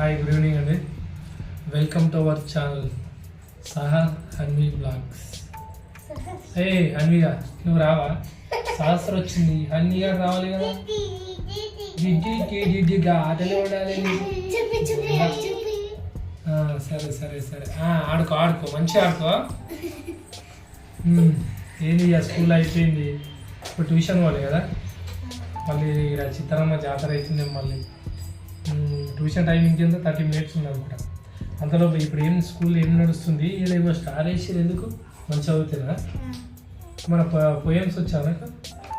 Hi good evening అండి welcome to our channel సహా హన్వీ బ్లాగ్స్ ఏ హన్విగా నువ్వు రావా? సహస్ర వచ్చింది. హన్వి గారు రావాలి కదా. జిడ్జి జిడ్జిగా ఆటలే ఉండాలి. సరే సరే సరే. ఆడుకో ఆడుకో. మంచిగా ఆడుకో. ఏంది స్కూల్ అయిపోయింది. ఇప్పుడు ట్యూషన్ పోవాలి కదా. మళ్ళీ ఇక్కడ చిత్రమ్మ జాతర అవుతుంది మళ్ళీ. ట్యూషన్ టైమింగ్ ఎంత థర్టీ మినిట్స్ ఉంది అంతలోపు అంతలో ఇప్పుడు ఏం స్కూల్ ఏం నడుస్తుంది? ఏదో స్టార్ వేసి ఎందుకు? మంచి చదువుతున్నా మన పోయమ్స్ వచ్చాను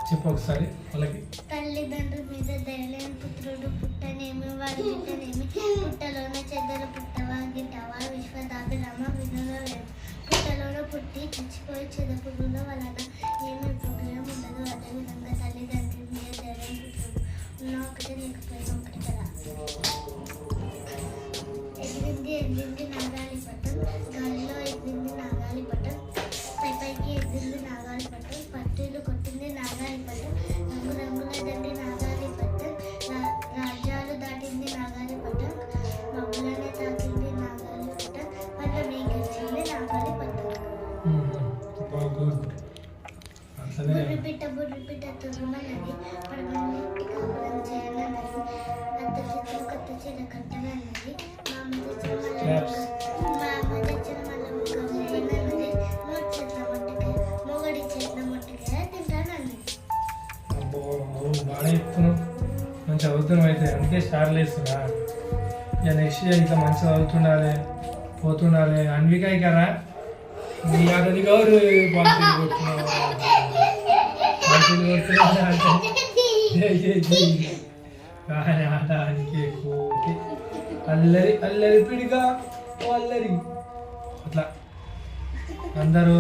చెప్పు ఒకసారి వాళ్ళకి. తల్లిదండ్రుల మీద దయలేని పుత్రుడు పుట్టనేమి వాడి గిట్టనేమి పుట్టలోన చెద్దర పుట్టవా గిట్టవా? విశ్వదాభిరామ వినుల పుట్టలోన పుట్టి చచ్చిపోయి చెదపురుగుల వలన ఏమి ఉపయోగం ఉండదు. అదేవిధంగా తల్లిదండ్రుల ఎగిరింది నాగాలి పట్టం గాలిలో ఎగిరింది నాగాలి పట్టం పై పైకి ఎగిరింది నాగాలి పట్టం పట్టీలు కొట్టింది నాగాలి పట్టం రంగు రంగుల దండి నాగాలి పట్టం రాజ్యాలు దాటింది నాగాలి పట్టం మబ్బులనే తాకింది నాగాలి పట్టం పళ్ళని గెలిచింది నాగాలి పట్టం. గుడ్ అట్లనే బుర్రి పిట్ట బుర్రి పిట్ట తురుమన్నది నువ్వు బాగా చెప్తున్నావు మంచి చదువుతున్నావు అయితే అందుకే స్టార్లు వేస్తున్నా ఇక నెక్స్ట్ ఇయర్ ఇట్లా మంచి చదువుతుండాలి పోతుండాలి అన్వికాయ కదా నీ అతని గౌరు పంపిణీ కొడుతున్నావు పంపిణీ కొడుతున్నావు అంటే ఆట అనికే కోటి అల్లరి అల్లరి పిడిగా ఓ అల్లరి. అట్లా. అందరూ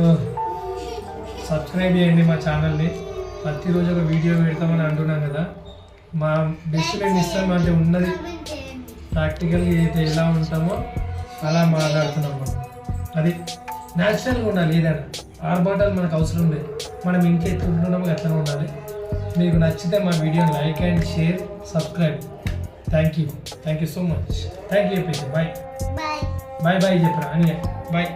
సబ్స్క్రైబ్ చేయండి మా ఛానల్ని. ప్రతిరోజు ఒక వీడియో పెడతామని అంటున్నాం కదా. మా బెస్ట్ మేము ఇస్తాం అంటే ఉన్నది. ప్రాక్టికల్గా అయితే ఎలా ఉంటామో అలా మాట్లాడుతున్నాం మనం. అది న్యాచురల్గా ఉండాలి ఏదైనా. ఆర్భాటాలు మనకు అవసరం లేదు. మనం ఇంకా ఎత్తుకుంటున్నామో అట్లనే ఉండాలి. మీకు నచ్చితే మా వీడియోని like and share subscribe thank you thank you so much thank you Preethi bye bye bye bye ಜಪ್ರ ಅನಿಯ ಬಾಯ್